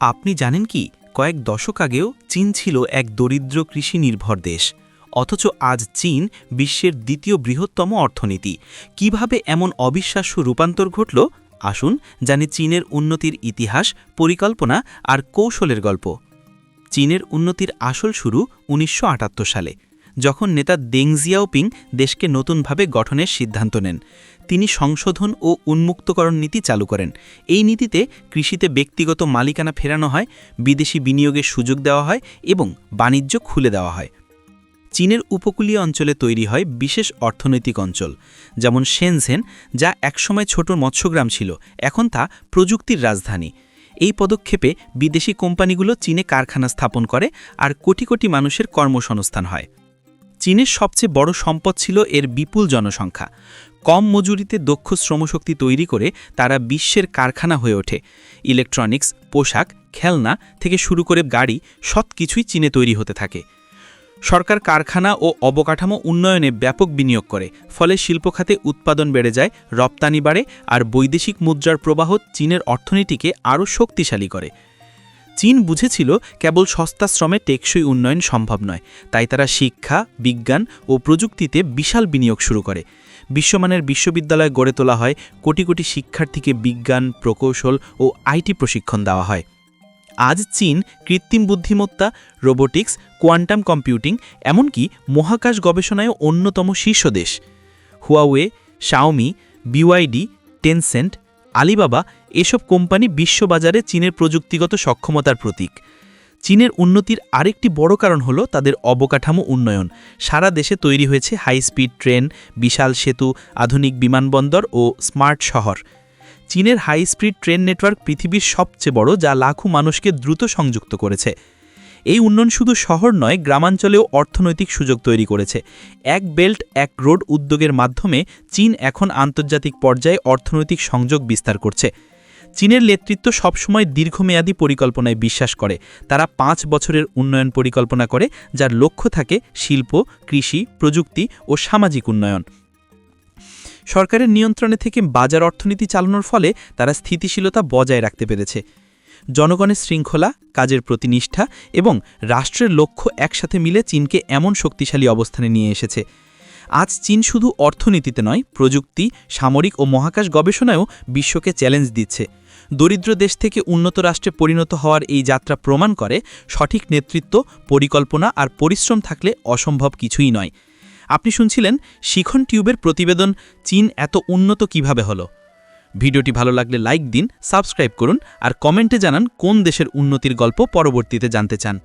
আপনি জানেন কি, কয়েক দশক আগেও চীন ছিল এক দরিদ্র কৃষি নির্ভর দেশ। অথচ আজ চীন বিশ্বের দ্বিতীয় বৃহত্তম অর্থনীতি। কীভাবে এমন অবিশ্বাস্য রূপান্তর ঘটল? আসুন জানি চীনের উন্নতির ইতিহাস, পরিকল্পনা আর কৌশলের গল্প। চীনের উন্নতির আসল শুরু উনিশশো আটাত্তর সালে। যখন নেতা দেং জিয়াওপিং দেশকে নতুনভাবে গঠনের সিদ্ধান্ত নেন, তিনি সংশোধন ও উন্মুক্তকরণ নীতি চালু করেন। এই নীতিতে কৃষিতে ব্যক্তিগত মালিকানা ফেরানো হয়, বিদেশি বিনিয়োগের সুযোগ দেওয়া হয় এবং বাণিজ্য খুলে দেওয়া হয়। চীনের উপকূলীয় অঞ্চলে তৈরি হয় বিশেষ অর্থনৈতিক অঞ্চল, যেমন শেনঝেন যা একসময় ছোট মৎস্যগ্রাম ছিল, এখন তা প্রযুক্তির রাজধানী। এই পদক্ষেপে বিদেশি কোম্পানিগুলো চীনে কারখানা স্থাপন করে আর কোটি কোটি মানুষের কর্মসংস্থান হয়। চীনের সবচেয়ে বড় সম্পদ ছিল এর বিপুল জনসংখ্যা। কম মজুরিতে দক্ষ শ্রমশক্তি তৈরি করে তারা বিশ্বের কারখানা হয়ে ওঠে। ইলেকট্রনিক্স, পোশাক, খেলনা থেকে শুরু করে গাড়ি সব কিছুই চীনে তৈরি হতে থাকে। সরকার কারখানা ও অবকাঠামো উন্নয়নে ব্যাপক বিনিয়োগ করে, ফলে শিল্পখাতে উৎপাদন বেড়ে যায়, রপ্তানি বাড়ে আর বৈদেশিক মুদ্রার প্রবাহ চীনের অর্থনীতিকে আরও শক্তিশালী করে। চীন বুঝেছিল কেবল সস্তা শ্রমে টেকসই উন্নয়ন সম্ভব নয়, তাই তারা শিক্ষা, বিজ্ঞান ও প্রযুক্তিতে বিশাল বিনিয়োগ শুরু করে। বিশ্বমানের বিশ্ববিদ্যালয় গড়ে তোলা হয়, কোটি কোটি শিক্ষার্থীকে বিজ্ঞান, প্রকৌশল ও আইটি প্রশিক্ষণ দেওয়া হয়। আজ চীন কৃত্রিম বুদ্ধিমত্তা, রোবোটিক্স, কোয়ান্টাম কম্পিউটিং, এমনকি মহাকাশ গবেষণায়ও অন্যতম শীর্ষ দেশ। Huawei, Xiaomi, BYD, Tencent Alibaba এসব কোম্পানি বিশ্ববাজারে চীনের প্রযুক্তিগত সক্ষমতার প্রতীক। চীনের উন্নতির আরেকটি বড় কারণ হল তাদের অবকাঠামো উন্নয়ন। সারা দেশে তৈরি হয়েছে হাই স্পিড ট্রেন, বিশাল সেতু, আধুনিক বিমানবন্দর ও স্মার্ট শহর। চীনের হাই স্পিড ট্রেন নেটওয়ার্ক পৃথিবীর সবচেয়ে বড়, যা লাখো মানুষকে দ্রুত সংযুক্ত করেছে। এই উন্নয়ন শুধু শহর নয়, গ্রামাঞ্চলেও অর্থনৈতিক সুযোগ তৈরি করেছে। এক বেল্ট, এক রোড উদ্যোগের মাধ্যমে চীন এখন আন্তর্জাতিক পর্যায়ে অর্থনৈতিক সংযোগ বিস্তার করছে। চীনের নেতৃত্ব সবসময় দীর্ঘমেয়াদী পরিকল্পনায় বিশ্বাস করে। তারা পাঁচ বছরের উন্নয়ন পরিকল্পনা করে, যার লক্ষ্য থাকে শিল্প, কৃষি, প্রযুক্তি ও সামাজিক উন্নয়ন। সরকারের নিয়ন্ত্রণে থেকে বাজার অর্থনীতি চালানোর ফলে তারা স্থিতিশীলতা বজায় রাখতে পেরেছে। জনগণের শৃঙ্খলা, কাজের প্রতিনিষ্ঠা এবং রাষ্ট্রের লক্ষ্য একসাথে মিলে চীনকে এমন শক্তিশালী অবস্থানে নিয়ে এসেছে। আজ চীন শুধু অর্থনীতিতে নয়, প্রযুক্তি, সামরিক ও মহাকাশ গবেষণায়ও বিশ্বকে চ্যালেঞ্জ দিচ্ছে। দরিদ্র দেশ থেকে উন্নত রাষ্ট্রে পরিণত হওয়ার এই যাত্রা প্রমাণ করে সঠিক নেতৃত্ব, পরিকল্পনা আর পরিশ্রম থাকলে অসম্ভব কিছুই নয়। আপনি শুনছিলেন শিখন টিউবের প্রতিবেদন, চীন এত উন্নত কীভাবে হলো? ভিডিওটি ভালো লাগলে লাইক দিন, সাবস্ক্রাইব করুন আর কমেন্টে জানান কোন দেশের উন্নতির গল্প পরবর্তীতে জানতে চান।